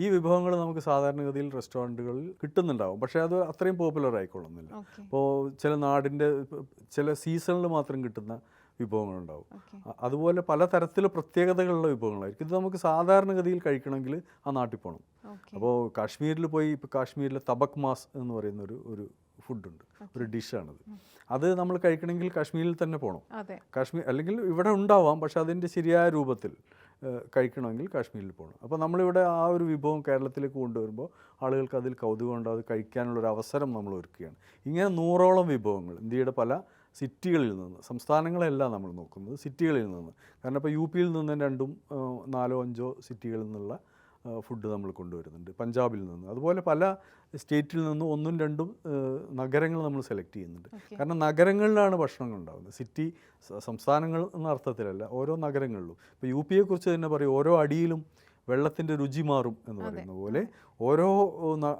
ഈ വിഭവങ്ങൾ നമുക്ക് സാധാരണഗതിയിൽ റെസ്റ്റോറന്റുകളിൽ കിട്ടുന്നുണ്ടാവും. പക്ഷേ അത് അത്രയും പോപ്പുലർ ആയിക്കൊള്ളുന്നില്ല. അപ്പോൾ ചില നാടിന്റെ ചില സീസണിൽ മാത്രം കിട്ടുന്ന വിഭവങ്ങളുണ്ടാവും. അതുപോലെ പല തരത്തിലുള്ള പ്രത്യേകതകളുള്ള വിഭവങ്ങളായിരിക്കും. ഇത് നമുക്ക് സാധാരണഗതിയിൽ കഴിക്കണമെങ്കിൽ ആ നാട്ടിൽ പോകണം. അപ്പോൾ കാശ്മീരിൽ പോയി ഇപ്പോൾ കാശ്മീരിലെ തബക് മാസ് എന്ന് പറയുന്ന ഒരു ഒരു ഫുഡുണ്ട് ഒരു ഡിഷാണത്. അത് നമ്മൾ കഴിക്കണമെങ്കിൽ കാശ്മീരിൽ തന്നെ പോകണം. കാശ്മീർ അല്ലെങ്കിൽ ഇവിടെ ഉണ്ടാവാം. പക്ഷെ അതിന്റെ ശരിയായ രൂപത്തിൽ കഴിക്കണമെങ്കിൽ കാശ്മീരിൽ പോകണം. അപ്പോൾ നമ്മളിവിടെ ആ ഒരു വിഭവം കേരളത്തിലേക്ക് കൊണ്ടുവരുമ്പോൾ ആളുകൾക്ക് അതിൽ കൗതുകം ഉണ്ട് അത് കഴിക്കാനുള്ളൊരു അവസരം നമ്മൾ ഒരുക്കുകയാണ്. ഇങ്ങനെ നൂറോളം വിഭവങ്ങൾ ഇന്ത്യയുടെ പല സിറ്റികളിൽ നിന്ന് സംസ്ഥാനങ്ങളല്ല നമ്മൾ നോക്കുന്നത് സിറ്റികളിൽ നിന്ന്. കാരണം ഇപ്പോൾ യു പിയിൽ നിന്ന് രണ്ടും നാലോ അഞ്ചോ സിറ്റികളിൽ നിന്നുള്ള ഫുഡ് നമ്മൾ കൊണ്ടുവരുന്നുണ്ട്. പഞ്ചാബിൽ നിന്ന്. അതുപോലെ പല സ്റ്റേറ്റിൽ നിന്നും ഒന്നും രണ്ടും നഗരങ്ങൾ നമ്മൾ സെലക്ട് ചെയ്യുന്നുണ്ട്. കാരണം നഗരങ്ങളിലാണ് ഭക്ഷണങ്ങൾ ഉണ്ടാകുന്നത് സിറ്റി സംസ്ഥാനങ്ങൾ എന്ന അർത്ഥത്തിലല്ല ഓരോ നഗരങ്ങളിലും. ഇപ്പോൾ യു കുറിച്ച് തന്നെ പറയും ഓരോ അടിയിലും വെള്ളത്തിന്റെ രുചി മാറും എന്ന് പറയുന്ന പോലെ ഓരോ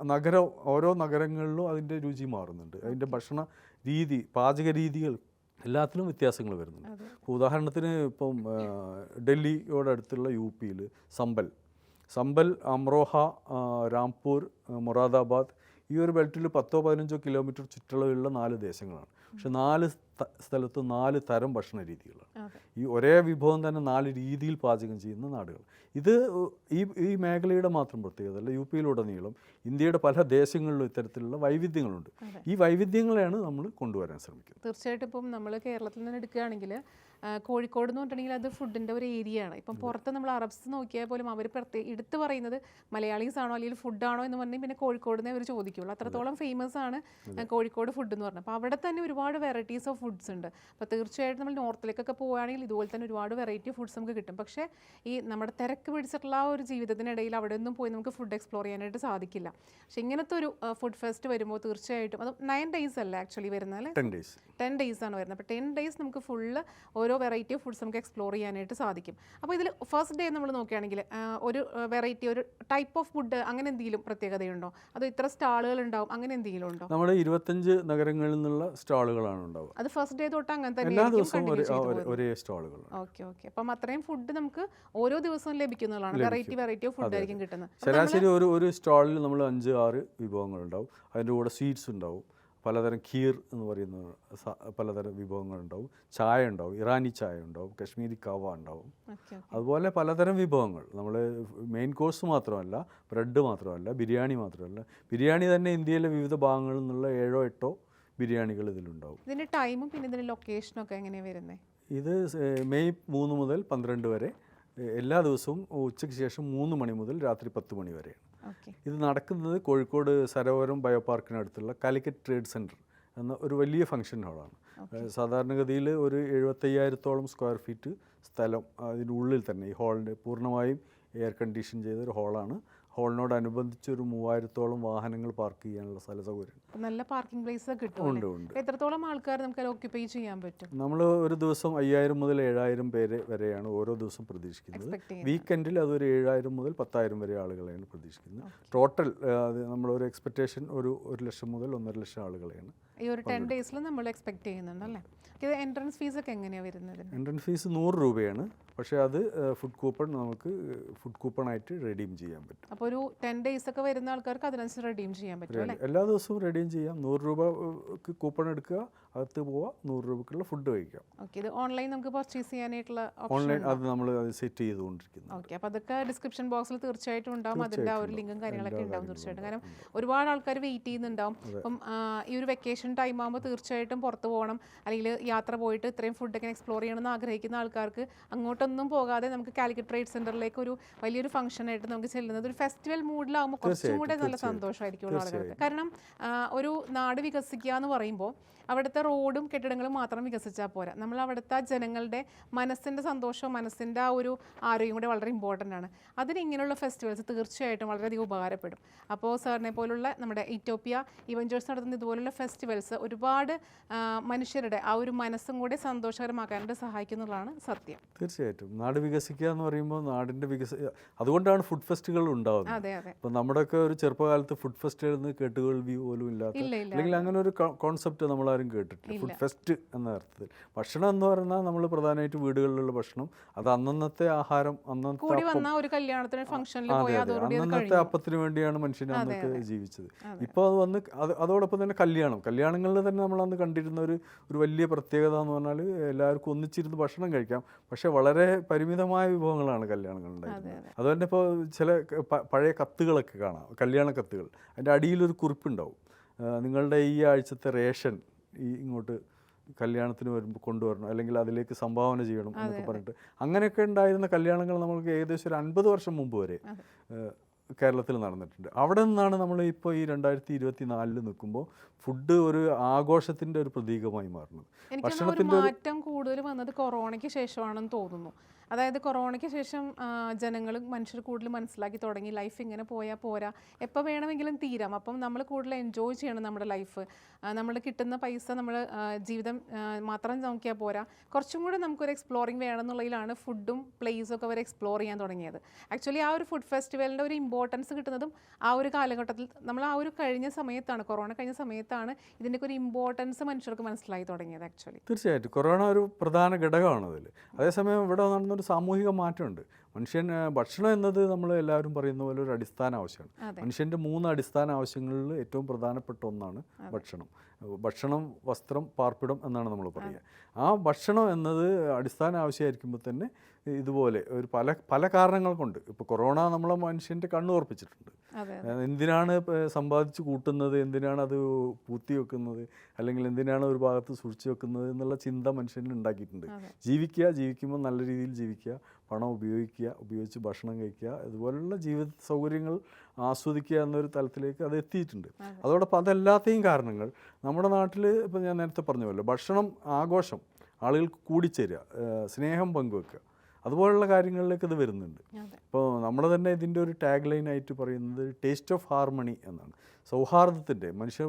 നഗര ഓരോ നഗരങ്ങളിലും അതിന്റെ രുചി മാറുന്നുണ്ട്. അതിന്റെ ഭക്ഷണ രീതി പാചക രീതികൾ എല്ലാത്തിലും വ്യത്യാസങ്ങൾ വരുന്നുണ്ട്. ഉദാഹരണത്തിന് ഇപ്പം ഡൽഹിയോടടുത്തുള്ള അടുത്തുള്ള യു പിയിൽ സമ്പൽ സമ്പൽ അമ്രോഹ രാംപൂർ മൊറാദാബാദ് ഈ ഒരു ബെൽറ്റിൽ പത്തോ പതിനഞ്ചോ കിലോമീറ്റർ ചുറ്റളവിലുള്ള നാല് ദേശങ്ങളാണ്. പക്ഷെ നാല് സ്ഥലത്ത് നാല് തരം ഭക്ഷണ രീതികളാണ്. ഈ ഒരേ വിഭവം തന്നെ നാല് രീതിയിൽ പാചകം ചെയ്യുന്ന നാടുകൾ. ഇത് ഈ ഈ മേഖലയുടെ മാത്രം പ്രത്യേകത അല്ല യു പിയിലുടനീളം ഇന്ത്യയുടെ പല ദേശങ്ങളിലും ഇത്തരത്തിലുള്ള വൈവിധ്യങ്ങളുണ്ട്. ഈ വൈവിധ്യങ്ങളെയാണ് നമ്മൾ കൊണ്ടുവരാൻ ശ്രമിക്കുന്നത്. തീർച്ചയായിട്ടും ഇപ്പം നമ്മൾ കേരളത്തിൽ നിന്ന് എടുക്കുകയാണെങ്കിൽ കോഴിക്കോട് എന്ന് പറഞ്ഞിട്ടുണ്ടെങ്കിൽ അത് ഫുഡിന്റെ ഒരു ഏരിയ ആണ്. ഇപ്പം പുറത്ത് നമ്മൾ അറബ്സ് നോക്കിയാൽ പോലും അവർ പ്രത്യേക എടുത്ത് പറയുന്നത് മലയാളീസ് ആണോ അല്ലെങ്കിൽ ഫുഡാണോ എന്ന് പറഞ്ഞാൽ പിന്നെ കോഴിക്കോടിനെ അവർ ചോദിക്കുള്ളൂ അത്രത്തോളം ഫേമസ് ആണ് കോഴിക്കോട് ഫുഡ് എന്ന് പറഞ്ഞത്. അപ്പോൾ അവിടെ തന്നെ ഒരുപാട് വെറൈറ്റീസ് ഓഫ് ഫുഡ്സ് ഉണ്ട്. അപ്പോൾ തീർച്ചയായിട്ടും നമ്മൾ നോർത്തിലേക്കൊക്കെ പോവുകയാണെങ്കിൽ ഇതുപോലെ തന്നെ ഒരുപാട് വെറൈറ്റി ഫുഡ്സ് നമുക്ക് കിട്ടും. പക്ഷേ ഈ നമ്മുടെ തിരക്ക് പിടിച്ചിട്ടുള്ള ആ ഒരു ജീവിതത്തിനിടയിൽ അവിടെ ഒന്നും പോയി നമുക്ക് ഫുഡ് എക്സ്പ്ലോർ ചെയ്യാനായിട്ട് സാധിക്കില്ല. പക്ഷേ ഇങ്ങനത്തെ ഒരു ഫുഡ് ഫെസ്റ്റ് വരുമ്പോൾ തീർച്ചയായിട്ടും അത് നയൻ ഡേയ്സ് അല്ല ആക്ച്വലി വരുന്നത് ടെൻ ഡേയ്സ് ടെൻ ഡേയ്സ് ആണ് വരുന്നത്. അപ്പോൾ ടെൻ ഡേയ്സ് നമുക്ക് ഫുള്ള് ഓരോ വെറൈറ്റി ഓഫ് ഫുഡ്സ് നമുക്ക് എക്സ്പ്ലോർ ചെയ്യാനായിട്ട് സാധിക്കും. അപ്പോൾ ഇതിൽ ഫസ്റ്റ് ഡേ നമ്മൾ നോക്കുകയാണെങ്കിൽ ഒരു വെറൈറ്റി ഒരു ടൈപ്പ് ഓഫ് ഫുഡ് അങ്ങനെ എന്തെങ്കിലും പ്രത്യേകതയുണ്ടോ? അതോ ഇത്ര സ്റ്റാളുകൾ ഉണ്ടാവും അങ്ങനെ എന്തെങ്കിലും ഉണ്ടോ? നമ്മൾ ഇരുപത്തഞ്ച് നഗരങ്ങളിൽ നിന്നുള്ള സ്റ്റാളുകളാണ് ഉണ്ടാവുക. അത് ഫസ്റ്റ് ഡേ തൊട്ട് അങ്ങനെ എല്ലാ തന്നെ ദിവസവും ഒരേ സ്റ്റാളുകൾ ഓക്കെ ഓക്കെ അപ്പം അത്രയും ഫുഡ് നമുക്ക് ഓരോ ദിവസവും ലഭിക്കുന്നതാണ്. വെറൈറ്റി വെറൈറ്റി ഓഫ് ഫുഡ് ആയിരിക്കും കിട്ടുന്നത്. ശരാശരി ഒരു ഒരു സ്റ്റാളിൽ നമ്മൾ അഞ്ച് ആറ് വിഭവങ്ങൾ ഉണ്ടാവും. അതിന്റെ കൂടെ സ്വീറ്റ്സ് ഉണ്ടാവും. പലതരം ഖീർ എന്ന് പറയുന്ന പലതരം വിഭവങ്ങളുണ്ടാവും. ചായ ഉണ്ടാവും ഇറാനി ചായ ഉണ്ടാവും കശ്മീരി കവ ഉണ്ടാവും. അതുപോലെ പലതരം വിഭവങ്ങൾ. നമ്മൾ മെയിൻ കോഴ്സ് മാത്രമല്ല ബ്രെഡ് മാത്രമല്ല ബിരിയാണി മാത്രമല്ല. ബിരിയാണി തന്നെ ഇന്ത്യയിലെ വിവിധ ഭാഗങ്ങളിൽ നിന്നുള്ള ഏഴോ എട്ടോ ബിരിയാണികൾ ഇതിലുണ്ടാവും. ഇതിന്റെ ടൈമും പിന്നെ ഇതിന്റെ ലൊക്കേഷനും ഒക്കെ എങ്ങനെയാണ് വരുന്നത് ഇത് മെയ് മൂന്ന് മുതൽ പന്ത്രണ്ട് വരെ എല്ലാ ദിവസവും ഉച്ചയ്ക്ക് ശേഷം മൂന്ന് മണി മുതൽ രാത്രി പത്ത് മണി വരെയാണ്. ഇത് നടക്കുന്നത് കോഴിക്കോട് സരോവരം ബയോപാർക്കിനടുത്തുള്ള കാലിക്കറ്റ് ട്രേഡ് സെന്റർ എന്ന ഒരു വലിയ ഫംഗ്ഷൻ ഹാളാണ്. സാധാരണഗതിയിൽ ഒരു എഴുപത്തയ്യായിരത്തോളം സ്ക്വയർ ഫീറ്റ് സ്ഥലം അതിനുള്ളിൽ തന്നെ ഈ ഹാളിന്റെ പൂർണമായും എയർ കണ്ടീഷൻ ചെയ്ത ഒരു ഹാളാണ്. ഹാളിനോടനുബന്ധിച്ച് ഒരു മൂവായിരത്തോളം വാഹനങ്ങൾ പാർക്ക് ചെയ്യാനുള്ള സ്ഥല സൗകര്യം. നല്ല പാർക്കിംഗ് പ്ലേസ് കിട്ടും ഉണ്ട് ഉണ്ട്. എത്രത്തോളം ആൾക്കാർ നമുക്ക് ഓക്യുപ്പൈ ചെയ്യാൻ പറ്റും? നമ്മൾ ഒരു ദിവസം അയ്യായിരം മുതൽ ഏഴായിരം പേര് വരെയാണ് ഓരോ ദിവസം പ്രതീക്ഷിക്കുന്നത്. വീക്കെൻഡിൽ അതൊരു ഏഴായിരം മുതൽ പത്തായിരം വരെ ആളുകളെയാണ് പ്രതീക്ഷിക്കുന്നത്. ടോട്ടൽ നമ്മളൊരു എക്സ്പെക്റ്റേഷൻ ഒരു ഒരു ലക്ഷം മുതൽ ഒന്നര ലക്ഷം ആളുകളെയാണ് ഈ ഒരു ടെൻ ഡേയ്സിൽ നമ്മൾ എക്സ്പെക്ട് ചെയ്യുന്നുണ്ടല്ലേ? ഇത് എൻട്രൻസ് ഫീസ് ഒക്കെ എങ്ങനെയാണ് വരുന്നത്? എൻട്രൻസ് ഫീസ് നൂറ് രൂപയാണ്. പക്ഷേ അത് ഫുഡ് കൂപ്പൺ നമുക്ക് ഫുഡ് കൂപ്പൺ ആയിട്ട് റെഡീം ചെയ്യാൻ പറ്റും. അപ്പോൾ ഒരു ടെൻ ഡേയ്സ് ഒക്കെ വരുന്ന ആൾക്കാർക്ക് അതിനനുസരിച്ച് റെഡീം ചെയ്യാൻ പറ്റും അല്ലേ? എല്ലാ ദിവസവും റെഡീം ചെയ്യാം. നൂറ് രൂപക്ക് കൂപ്പൺ എടുക്കുക അകത്ത് പോവുക നൂറ് രൂപക്കുള്ള ഫുഡ് കഴിക്കാം. ഓക്കെ ഇത് ഓൺലൈൻ നമുക്ക് പർച്ചേസ് ചെയ്യാനായിട്ടുള്ള ഓപ്ഷൻ ഓൺലൈൻ അത് നമ്മൾ അത് സെറ്റ് ചെയ്തുകൊണ്ടിരിക്കുന്നു ഓക്കെ അപ്പോൾ അതൊക്കെ ഡിസ്ക്രിപ്ഷൻ ബോക്സിൽ തീർച്ചയായിട്ടും ഉണ്ടാവും. അതിന്റെ ആ ഒരു ലിങ്കും കാര്യങ്ങളൊക്കെ ഉണ്ടാവും തീർച്ചയായിട്ടും. കാരണം ഒരുപാട് ആൾക്കാർ വെയിറ്റ് ചെയ്യുന്നുണ്ടാവും. അപ്പം ഈ ഒരു വെക്കേഷൻ ടൈം ആകുമ്പോൾ തീർച്ചയായിട്ടും പുറത്ത് പോകണം. അല്ലെങ്കിൽ യാത്ര പോയിട്ട് ഇത്രയും ഫുഡൊക്കെ എക്സ്പ്ലോർ ചെയ്യണമെന്ന് ആഗ്രഹിക്കുന്ന ആൾക്കാർക്ക് അങ്ങോട്ടൊന്നും പോകാതെ നമുക്ക് കാലിക്കറ്റ് ട്രേഡ് സെന്ററിലേക്ക് ഒരു വലിയൊരു ഫംഗ്ഷൻ ആയിട്ട് നമുക്ക് ചെല്ലുന്നത് ഒരു ഫെസ്റ്റിവൽ മൂഡിലാകുമ്പോൾ കുറച്ചും കൂടെ നല്ല സന്തോഷമായിരിക്കും ആളുകൾക്ക്. കാരണം ഒരു നാട് വികസിക്കുക എന്ന് പറയുമ്പോൾ അവിടുത്തെ റോഡും കെട്ടിടങ്ങളും മാത്രം വികസിച്ചാൽ പോരാ. നമ്മൾ അവിടുത്തെ ജനങ്ങളുടെ മനസ്സിന്റെ സന്തോഷവും മനസ്സിന്റെ ആ ഒരു ആരോഗ്യം കൂടെ വളരെ ഇമ്പോർട്ടന്റ് ആണ്. അതിന് ഇങ്ങനെയുള്ള ഫെസ്റ്റിവൽസ് തീർച്ചയായിട്ടും വളരെയധികം ഉപകാരപ്പെടും. അപ്പോൾ സാറിനെ പോലുള്ള നമ്മുടെ ഇറ്റോപ്പിയ ഇവഞ്ചേഴ്സ് നടത്തുന്ന ഇതുപോലുള്ള ഫെസ്റ്റിവൽസ് ഒരുപാട് മനുഷ്യരുടെ ആ ഒരു മനസ്സും കൂടെ സന്തോഷകരമാക്കാനായിട്ട് സഹായിക്കുന്നതാണ് സത്യം. തീർച്ചയായിട്ടും. നാട് വികസിക്കുക എന്ന് പറയുമ്പോൾ നാടിന്റെ വികസ അതുകൊണ്ടാണ് ഫുഡ് ഫെസ്റ്റുകൾ ഉണ്ടാവുന്നത്. അതെ അതെ. ഇപ്പം നമ്മുടെയൊക്കെ ഒരു ചെറുപ്പകാലത്ത് ഫുഡ് ഫെസ്റ്റുകളിൽ നിന്ന് വ്യൂ പോലും ഇല്ലാത്ത ഇല്ല ഇല്ല അല്ലെങ്കിൽ അങ്ങനെ ഒരു കോൺസെപ്റ്റ് നമ്മൾ ആരും കേട്ടിട്ടില്ല. ഫുഡ് ഫെസ്റ്റ് എന്ന അർത്ഥത്തിൽ. ഭക്ഷണം എന്ന് പറഞ്ഞാൽ നമ്മൾ പ്രധാനമായിട്ട് വീടുകളിലുള്ള ഭക്ഷണം. അത് അന്നന്നത്തെ ആഹാരം അന്നത്തെ അന്നന്നത്തെ കഴിഞ്ഞു. അപ്പത്തിന് വേണ്ടിയാണ് മനുഷ്യൻ അന്നൊക്കെ ജീവിച്ചത്. ഇപ്പോൾ അത് വന്ന് അത് അതോടൊപ്പം തന്നെ കല്യാണം. കല്യാണങ്ങളിൽ തന്നെ നമ്മൾ അന്ന് കണ്ടിരുന്ന ഒരു ഒരു വലിയ പ്രത്യേകത എന്ന് പറഞ്ഞാൽ എല്ലാവർക്കും ഒന്നിച്ചിരുന്ന് ഭക്ഷണം കഴിക്കാം. പക്ഷെ വളരെ പരിമിതമായ വിഭവങ്ങളാണ് കല്യാണങ്ങൾ ഉണ്ടായിരുന്നത്. അതുപോലെ ഇപ്പോൾ ചില പഴയ കത്തുകളൊക്കെ കാണാം. കല്യാണ കത്തുകൾ. അതിന്റെ അടിയിലൊരു കുറിപ്പുണ്ടാവും. നിങ്ങളുടെ ഈ ആഴ്ചത്തെ റേഷൻ ഈ ഇങ്ങോട്ട് കല്യാണത്തിന് വരുമ്പോൾ കൊണ്ടുവരണം അല്ലെങ്കിൽ അതിലേക്ക് സംഭാവന ചെയ്യണം എന്നൊക്കെ പറഞ്ഞിട്ട്. അങ്ങനെയൊക്കെ ഉണ്ടായിരുന്ന കല്യാണങ്ങൾ നമ്മൾക്ക് ഏകദേശം ഒരു അൻപത് വർഷം മുമ്പ് വരെ കേരളത്തിൽ നടന്നിട്ടുണ്ട്. അവിടെ നിന്നാണ് നമ്മൾ ഇപ്പോൾ ഈ രണ്ടായിരത്തി ഇരുപത്തി നാലിൽ നിൽക്കുമ്പോൾ ഫുഡ് ഒരു ആഘോഷത്തിന്റെ ഒരു പ്രതീകമായി മാറുന്നത്. ഭക്ഷണത്തിന്റെ മാറ്റം കൂടുതൽ വന്നത് കൊറോണയ്ക്ക് ശേഷമാണെന്ന് തോന്നുന്നു. അതായത് കൊറോണയ്ക്ക് ശേഷം ജനങ്ങൾ മനുഷ്യർ കൂടുതൽ മനസ്സിലാക്കി തുടങ്ങി. ലൈഫ് ഇങ്ങനെ പോയാൽ പോരാ. എപ്പോൾ വേണമെങ്കിലും തീരാം. അപ്പം നമ്മൾ കൂടുതൽ എൻജോയ് ചെയ്യണം നമ്മുടെ ലൈഫ് നമ്മൾ കിട്ടുന്ന പൈസ നമ്മൾ ജീവിതം മാത്രം നോക്കിയാൽ പോരാ. കുറച്ചും കൂടെ നമുക്കൊരു എക്സ്പ്ലോറിങ് വേണം എന്നുള്ളതിലാണ് ഫുഡും പ്ലേസും ഒക്കെ അവർ എക്സ്പ്ലോർ ചെയ്യാൻ തുടങ്ങിയത്. ആക്ച്വലി ആ ഒരു ഫുഡ് ഫെസ്റ്റിവലിന്റെ ഒരു ഇമ്പോർട്ടൻസ് കിട്ടുന്നതും ആ ഒരു കാലഘട്ടത്തിൽ നമ്മൾ ആ ഒരു കഴിഞ്ഞ സമയത്താണ് കൊറോണ കഴിഞ്ഞ സമയത്താണ് ഇതിന്റെയൊക്കെ ഒരു ഇമ്പോർട്ടൻസ് മനുഷ്യർക്ക് മനസ്സിലായി തുടങ്ങിയത് ആക്ച്വലി തീർച്ചയായിട്ടും. കൊറോണ ഒരു പ്രധാന ഘടകമാണ് അതിൽ അതേസമയം ഇവിടെ നടന്നൊരു സാമൂഹിക മാറ്റമുണ്ട്. മനുഷ്യൻ ഭക്ഷണം എന്നത് നമ്മൾ എല്ലാവരും പറയുന്ന പോലെ ഒരു അടിസ്ഥാന ആവശ്യമാണ്. മനുഷ്യന്റെ മനുഷ്യന്റെ മൂന്ന് അടിസ്ഥാന ആവശ്യങ്ങളിൽ ഏറ്റവും പ്രധാനപ്പെട്ട ഒന്നാണ് ഭക്ഷണം. ഭക്ഷണം വസ്ത്രം പാർപ്പിടം എന്നാണ് നമ്മൾ പറയുക. ആ ഭക്ഷണം എന്നത് അടിസ്ഥാന ആവശ്യമായിരിക്കുമ്പോൾ തന്നെ ഇതുപോലെ ഒരു പല പല കാരണങ്ങൾ കൊണ്ട് ഇപ്പോൾ കൊറോണ നമ്മളെ മനുഷ്യന്റെ കണ്ണു ഉറപ്പിച്ചിട്ടുണ്ട്. എന്തിനാണ് സമ്പാദിച്ചു സമ്പാദിച്ച് കൂട്ടുന്നത്? എന്തിനാണ് അത് പൂത്തി വെക്കുന്നത്? അല്ലെങ്കിൽ എന്തിനാണ് ഒരു ഭാഗത്ത് സൂക്ഷിച്ചു വെക്കുന്നത്? എന്നുള്ള ചിന്ത മനുഷ്യനിൽ ഉണ്ടാക്കിയിട്ടുണ്ട്. ജീവിക്കുക ജീവിക്കുമ്പോൾ നല്ല രീതിയിൽ ജീവിക്കുക. പണം ഉപയോഗിക്കുക ഉപയോഗിച്ച് ഭക്ഷണം കഴിക്കുക ഇതുപോലുള്ള ജീവിത സൗകര്യങ്ങൾ ആസ്വദിക്കുക എന്നൊരു തലത്തിലേക്ക് അത് എത്തിയിട്ടുണ്ട്. അതോടൊപ്പം അതെല്ലാത്തെയും കാരണങ്ങൾ നമ്മുടെ നാട്ടിൽ ഇപ്പം ഞാൻ നേരത്തെ പറഞ്ഞ പോലെ ഭക്ഷണം ആഘോഷം ആളുകൾക്ക് കൂടിച്ചേരുക സ്നേഹം പങ്കുവെക്കുക അതുപോലുള്ള കാര്യങ്ങളിലേക്ക് ഇത് വരുന്നുണ്ട്. ഇപ്പോൾ നമ്മൾ തന്നെ ഇതിന്റെ ഒരു ടാഗ് ലൈൻ ആയിട്ട് പറയുന്നത് ടേസ്റ്റ് ഓഫ് ഹാർമണി എന്നാണ്. സൗഹാർദ്ദത്തിന്റെ മനുഷ്യ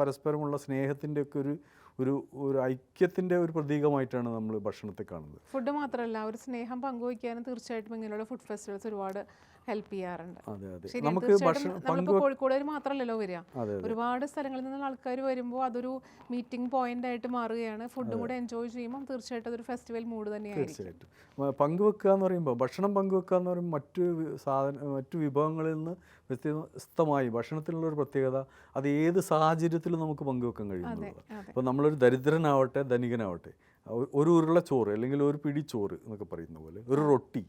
പരസ്പരമുള്ള സ്നേഹത്തിന്റെ ഒക്കെ ഒരു ഒരു ഒരു ഐക്യത്തിന്റെ ഒരു പ്രതീകമായിട്ടാണ് നമ്മൾ ഭക്ഷണത്തെ കാണുന്നത്. ഫുഡ് മാത്രമല്ല ഒരു സ്നേഹം പങ്കുവയ്ക്കാനും തീർച്ചയായിട്ടും ഇങ്ങനെയുള്ള ഫുഡ് ഫെസ്റ്റിവൽസ് ഒരുപാട് ഹെൽപ്പ് ചെയ്യാറുണ്ട്. നമുക്ക് കോഴിക്കോട് മാത്രമല്ലല്ലോ വരിക. ഒരുപാട് സ്ഥലങ്ങളിൽ നിന്നുള്ള ആൾക്കാർ വരുമ്പോൾ അതൊരു മീറ്റിംഗ് പോയിന്റ് ആയിട്ട് മാറുകയാണ്. ഫുഡും കൂടെ എൻജോയ് ചെയ്യുമ്പോൾ തീർച്ചയായിട്ടും അതൊരു ഫെസ്റ്റിവൽ മൂഡ് തന്നെയായിരിക്കും. തീർച്ചയായിട്ടും. പങ്കുവെക്കുക എന്ന് പറയുമ്പോൾ ഭക്ഷണം പങ്കുവെക്കുക എന്ന് പറയുമ്പോൾ മറ്റു സാധന മറ്റു വിഭവങ്ങളിൽ നിന്ന് വ്യത്യസ്തമായി ഭക്ഷണത്തിനുള്ള ഒരു പ്രത്യേകത അത് ഏത് സാഹചര്യത്തിലും നമുക്ക് പങ്കുവെക്കാൻ കഴിയുന്നതാണ് അപ്പോൾ നമ്മളൊരു ദരിദ്രനാവട്ടെ ധനികനാവട്ടെ ഒരു ഉരുള ചോറ് അല്ലെങ്കിൽ ഒരു പിടി ചോറ് എന്നൊക്കെ പറയുന്ന പോലെ ഒരു റൊട്ടി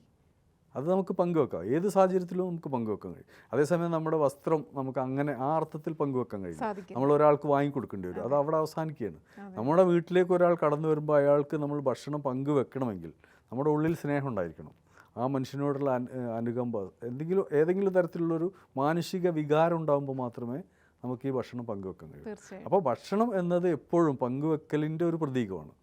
അത് നമുക്ക് പങ്കുവെക്കാം. ഏത് സാഹചര്യത്തിലും നമുക്ക് പങ്കുവെക്കാൻ കഴിയും. അതേസമയം നമ്മുടെ വസ്ത്രം നമുക്ക് അങ്ങനെ ആ അർത്ഥത്തിൽ പങ്കുവെക്കാൻ കഴിയും നമ്മൾ ഒരാൾക്ക് വാങ്ങിക്കൊടുക്കേണ്ടി വരും. അത് അവിടെ അവസാനിക്കുകയാണ്. നമ്മുടെ വീട്ടിലേക്ക് ഒരാൾ കടന്നു വരുമ്പോൾ അയാൾക്ക് നമ്മൾ ഭക്ഷണം പങ്കുവെക്കണമെങ്കിൽ നമ്മുടെ ഉള്ളിൽ സ്നേഹം ഉണ്ടായിരിക്കണം. ആ മനുഷ്യനോടുള്ള അനുകമ്പ എന്തെങ്കിലും ഏതെങ്കിലും തരത്തിലുള്ളൊരു മാനുഷിക വികാരം ഉണ്ടാകുമ്പോൾ മാത്രമേ നമുക്ക് ഈ ഭക്ഷണം പങ്കുവെക്കാൻ കഴിയും. അപ്പോൾ ഭക്ഷണം എന്നത് എപ്പോഴും പങ്കുവെക്കലിന്റെ ഒരു പ്രതീകമാണ്.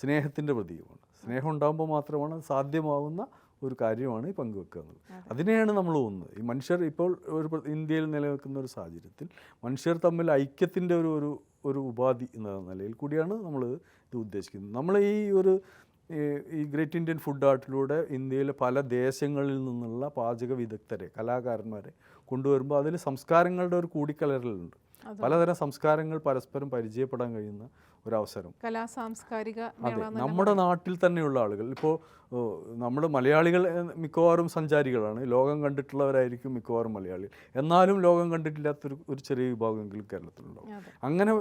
സ്നേഹത്തിന്റെ പ്രതീകമാണ്. സ്നേഹം ഉണ്ടാകുമ്പോൾ മാത്രമാണ് സാധ്യമാവുന്ന ഒരു കാര്യമാണ് ഈ പങ്കുവെക്കുക എന്നുള്ളത് അതിനെയാണ് നമ്മൾ ഒന്ന് ഈ മനുഷ്യർ ഇപ്പോൾ ഒരു ഇന്ത്യയിൽ നിലനിൽക്കുന്ന ഒരു സാഹചര്യത്തിൽ മനുഷ്യർ തമ്മിൽ ഐക്യത്തിന്റെ ഒരു ഒരു ഒരു ഉപാധി എന്ന നിലയിൽ കൂടിയാണ് നമ്മൾ ഇത് ഉദ്ദേശിക്കുന്നത്. നമ്മൾ ഈ ഒരു ഈ- ഈ ഗ്രേറ്റ് ഇന്ത്യൻ ഫുഡ് ആർട്ടിലൂടെ ഇന്ത്യയിലെ പല ദേശങ്ങളിൽ നിന്നുള്ള പാചക വിദഗ്ധരെ കലാകാരന്മാരെ കൊണ്ടുവരുമ്പോൾ അതിൽ സംസ്കാരങ്ങളുടെ ഒരു കൂടിക്കലരലുണ്ട്. പലതരം സംസ്കാരങ്ങൾ പരസ്പരം പരിചയപ്പെടാൻ കഴിയുന്ന ഒരവസരം. കലാ സാംസ്കാരിക അതെ നമ്മുടെ നാട്ടിൽ തന്നെയുള്ള ആളുകൾ. ഇപ്പോൾ നമ്മൾ മലയാളികൾ മിക്കവാറും സഞ്ചാരികളാണ്. ലോകം കണ്ടിട്ടുള്ളവരായിരിക്കും മിക്കവാറും മലയാളികൾ. എന്നാലും ലോകം കണ്ടിട്ടില്ലാത്തൊരു ഒരു ചെറിയ വിഭാഗമെങ്കിലും കേരളത്തിലുണ്ടാവും. അങ്ങനെ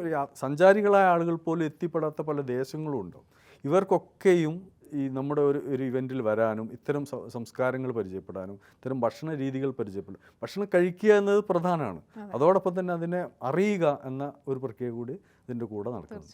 സഞ്ചാരികളായ ആളുകൾ പോലും എത്തിപ്പെടാത്ത പല ദേശങ്ങളും ഉണ്ടാവും. ഇവർക്കൊക്കെയും ഈ നമ്മുടെ ഒരു ഒരു ഇവന്റിൽ വരാനും ഇത്തരം സംസ്കാരങ്ങൾ പരിചയപ്പെടാനും ഇത്തരം ഭക്ഷണ രീതികൾ പരിചയപ്പെടാൻ ഭക്ഷണം കഴിക്കുക എന്നത് പ്രധാനമാണ്. അതോടൊപ്പം തന്നെ അതിനെ അറിയുക എന്ന ഒരു പ്രക്രിയ കൂടി ഇതിന്റെ കൂടെ നടക്കുന്നു